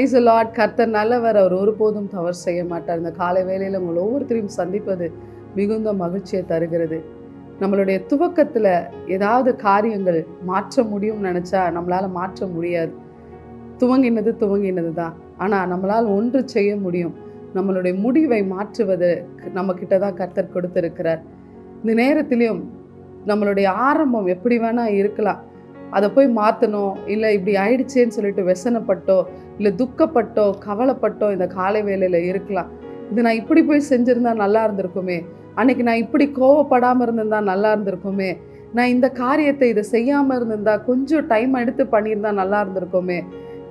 Price lot கர்த்தர் நல்லவர். அவர் ஒருபோதும் தவறு செய்ய மாட்டார். இந்த காலை வேலையில் உங்களை ஒவ்வொருத்தரையும் சந்திப்பது மிகுந்த மகிழ்ச்சியை தருகிறது. நம்மளுடைய துவக்கத்தில் ஏதாவது காரியங்கள் மாற்ற முடியும்னு நினச்சா நம்மளால் மாற்ற முடியாது. துவங்கினது துவங்கினது தான் ஆனால் நம்மளால் ஒன்று செய்ய முடியும். நம்மளுடைய முடிவை மாற்றுவது நம்மக்கிட்ட தான் கர்த்தர் கொடுத்துருக்கிறார். இந்த நேரத்திலையும் நம்மளுடைய ஆரம்பம் எப்படி வேணால் இருக்கலாம். அதை போய் மாற்றணும் இல்லை இப்படி ஆயிடுச்சேன்னு சொல்லிட்டு வெசனப்பட்டோ இல்லை துக்கப்பட்டோ கவலைப்பட்டோ இந்த காலை வேலையில் இருக்கலாம். இது நான் இப்படி போய் செஞ்சுருந்தா நல்லா இருந்திருக்குமே. அன்னைக்கு நான் இப்படி கோவப்படாமல் இருந்திருந்தா நல்லா இருந்திருக்குமே. நான் இந்த காரியத்தை இதை செய்யாமல் இருந்திருந்தா கொஞ்சம் டைம் எடுத்து பண்ணியிருந்தா நல்லா இருந்திருக்குமே.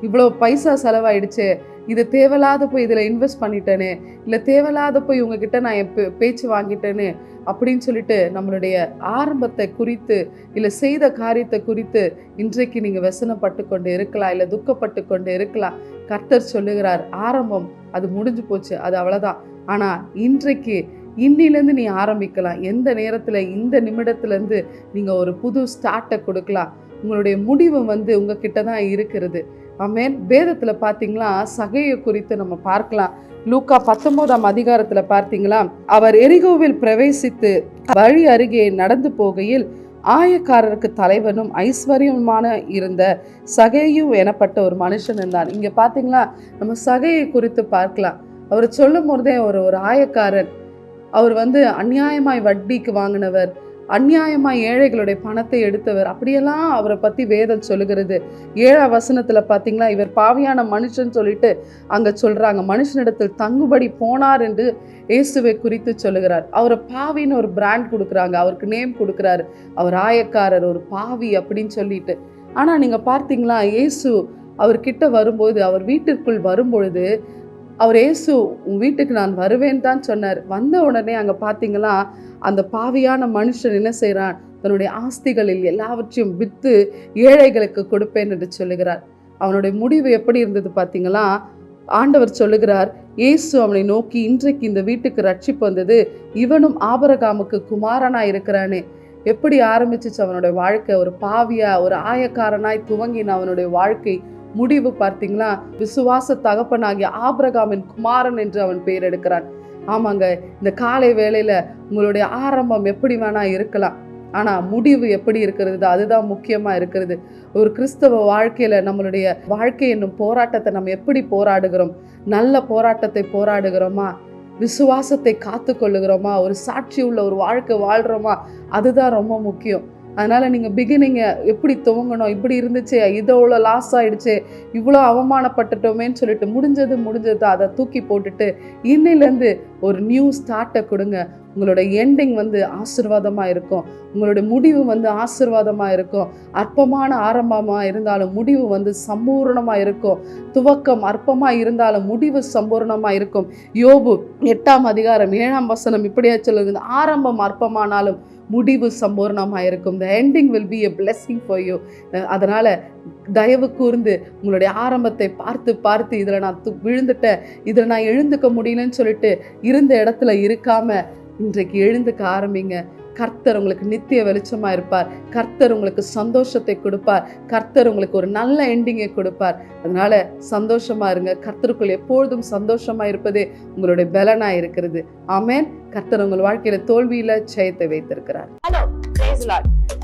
இவ்வளோ பைசா செலவாயிடுச்சு. இது தேவையில்லாத போய் இதில் இன்வெஸ்ட் பண்ணிட்டேன்னு இல்லை தேவையில்லாத போய் உங்ககிட்ட நான் என் பே- பேச்சு வாங்கிட்டேனே அப்படின்னு சொல்லிட்டு நம்மளுடைய ஆரம்பத்தை குறித்து இல்லை செய்த காரியத்தை குறித்து இன்றைக்கு நீங்கள் வெசனப்பட்டு கொண்டு இருக்கலாம் இல்லை துக்கப்பட்டு கொண்டு இருக்கலாம். கர்த்தர் சொல்லுகிறார் ஆரம்பம் அது முடிஞ்சு போச்சு அது அவ்வளோதான் ஆனால் இன்றைக்கு இன்னிலேருந்து நீ ஆரம்பிக்கலாம். எந்த நேரத்தில் இந்த நிமிடத்துலேருந்து நீங்கள் ஒரு புது ஸ்டார்ட்டை கொடுக்கலாம். உங்களுடைய முடிவு வந்து உங்ககிட்ட தான் இருக்கிறது. ஆமேன். வேதத்தில் பார்த்தீங்களா சகையை குறித்து நம்ம பார்க்கலாம். லூக்கா பத்தொன்பதாம் அதிகாரத்தில் பார்த்தீங்களா அவர் எரிகோவில் பிரவேசித்து வழி அருகே நடந்து போகையில் ஆயக்காரருக்கு தலைவனும் ஐஸ்வர்யமான இருந்த சகையும் எனப்பட்ட ஒரு மனுஷன் இருந்தான். இங்கே பார்த்தீங்களா நம்ம சகையை குறித்து பார்க்கலாம். அவர் சொல்லும் போதே ஒரு ஒரு ஆயக்காரன் அவர் வந்து அநியாயமாய் வட்டிக்கு வாங்கினவர். அந்நியாயமாக ஏழைகளுடைய பணத்தை எடுத்தவர். அப்படியெல்லாம் அவரை பற்றி வேதம் சொல்லுகிறது. ஏழா வசனத்தில் பார்த்தீங்களா இவர் பாவியான மனுஷன் சொல்லிட்டு அங்கே சொல்கிறாங்க மனுஷனிடத்தில் தங்குபடி போனார் என்று இயேசுவை குறித்து சொல்லுகிறார். அவரை பாவின்னு ஒரு பிராண்ட் கொடுக்குறாங்க. அவருக்கு நேம் கொடுக்குறாரு. அவர் ஆயக்காரர் ஒரு பாவி அப்படின்னு சொல்லிட்டு. ஆனால் நீங்கள் பார்த்தீங்களா இயேசு அவர்கிட்ட வரும்போது அவர் வீட்டிற்குள் வரும்பொழுது அவர் ஏசு உன் வீட்டுக்கு நான் வருவேன் தான் சொன்னார். வந்த உடனே அங்கே பார்த்தீங்களா அந்த பாவியான மனுஷன் என்ன செய்கிறான் தன்னுடைய ஆஸ்திகளில் எல்லாவற்றையும் விற்று ஏழைகளுக்கு கொடுப்பேன் என்று சொல்லுகிறார். அவனுடைய முடிவு எப்படி இருந்தது பார்த்தீங்களா ஆண்டவர் சொல்லுகிறார் இயேசு அவனை நோக்கி இன்றைக்கு இந்த வீட்டுக்கு ரட்சிப்பு வந்தது. இவனும் ஆபரகாமுக்கு குமாரனா இருக்கிறானே. எப்படி ஆரம்பிச்சிச்சு அவனுடைய வாழ்க்கை? ஒரு பாவியா ஒரு ஆயக்காரனாய் துவங்கின அவனுடைய வாழ்க்கை. முடிவு பார்த்தீங்களா? விசுவாச தகப்பனாகிய ஆபிரகாமின் குமாரன் என்று அவன் பெயர் எடுக்கிறான். ஆமாங்க இந்த காலை வேளையில உங்களுடைய ஆரம்பம் எப்படி வேணா இருக்கலாம். ஆனா முடிவு எப்படி இருக்கிறது? அதுதான் முக்கியமா இருக்கிறது. ஒரு கிறிஸ்தவ வாழ்க்கையில நம்மளுடைய வாழ்க்கை என்னும் போராட்டத்தை நம்ம எப்படி போராடுகிறோம்? நல்ல போராட்டத்தை போராடுகிறோமா? விசுவாசத்தை காத்து கொள்ளுகிறோமா ஒரு சாட்சி உள்ள ஒரு வாழ்க்கை வாழ்கிறோமா அதுதான் ரொம்ப முக்கியம். அதனால் நீங்கள் பிகினிங்கை எப்படி துவங்கணும் இப்படி இருந்துச்சு இது இவ்வளோ லாஸ் ஆகிடுச்சு இவ்வளோ அவமானப்பட்டுட்டோமேன்னு சொல்லிட்டு முடிஞ்சது முடிஞ்சது அதை தூக்கி போட்டுட்டு இன்னிலேருந்து ஒரு நியூ ஸ்டார்ட்டை கொடுங்க. உங்களோட எண்டிங் வந்து ஆசிர்வாதமாக இருக்கும். உங்களுடைய முடிவு வந்து ஆசிர்வாதமாக இருக்கும். அற்பமான ஆரம்பமாக இருந்தாலும் முடிவு வந்து சம்பூர்ணமாக இருக்கும். துவக்கம் அற்பமாக இருந்தாலும் முடிவு சம்பூர்ணமாக இருக்கும். யோபு எட்டாம் அதிகாரம் ஏழாம் வசனம் இப்படியா சொல்லுங்க ஆரம்பம் அற்பமானாலும் முடிவு சம்பூர்ணமாக இருக்கும். The ending will be a blessing for you அதனால் தயவு கூர்ந்து உங்களுடைய ஆரம்பத்தை பார்த்து பார்த்து இதில் நான் து- விழுந்துட்டேன். இதில் நான் எழுந்துக்க முடியலன்னு சொல்லிட்டு இருந்த இடத்துல இருக்காம இன்றைக்கு எழுந்துக்க ஆரம்பிங்க. கர்த்தர் உங்களுக்கு நித்திய வெளிச்சமாக இருப்பார். கர்த்தர் உங்களுக்கு சந்தோஷத்தை கொடுப்பார். கர்த்தர் உங்களுக்கு ஒரு நல்ல எண்டிங்கை கொடுப்பார். அதனால சந்தோஷமா இருங்க. கர்த்தருக்குள் எப்பொழுதும் சந்தோஷமா இருப்பதே உங்களுடைய பலனாக இருக்கிறது. ஆமேன். கர்த்தர் உங்கள் வாழ்க்கையில தோல்வியில ஜெயத்தை வைத்திருக்கிறார். ஹலோ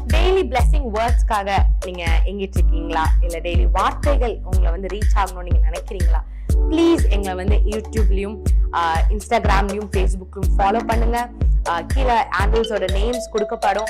டெய்லி பிளெஸிங் வேர்ட்ஸ்க்காக நீங்க எங்கிட்டு இருக்கீங்களா இல்ல டெய்லி வார்த்தைகள் உங்களை வந்து ரீச் ஆகணும்னு நீங்க நினைக்கிறீங்களா? ப்ளீஸ் எங்களை வந்து யூடியூப்லயும் இன்ஸ்டாகிராம்லயும் ஃபேஸ்புக்லயும் ஃபாலோ பண்ணுங்க. ஆஹ் கீழே ஆண்டில்ஸோட நேம்ஸ் கொடுக்கப்படும்.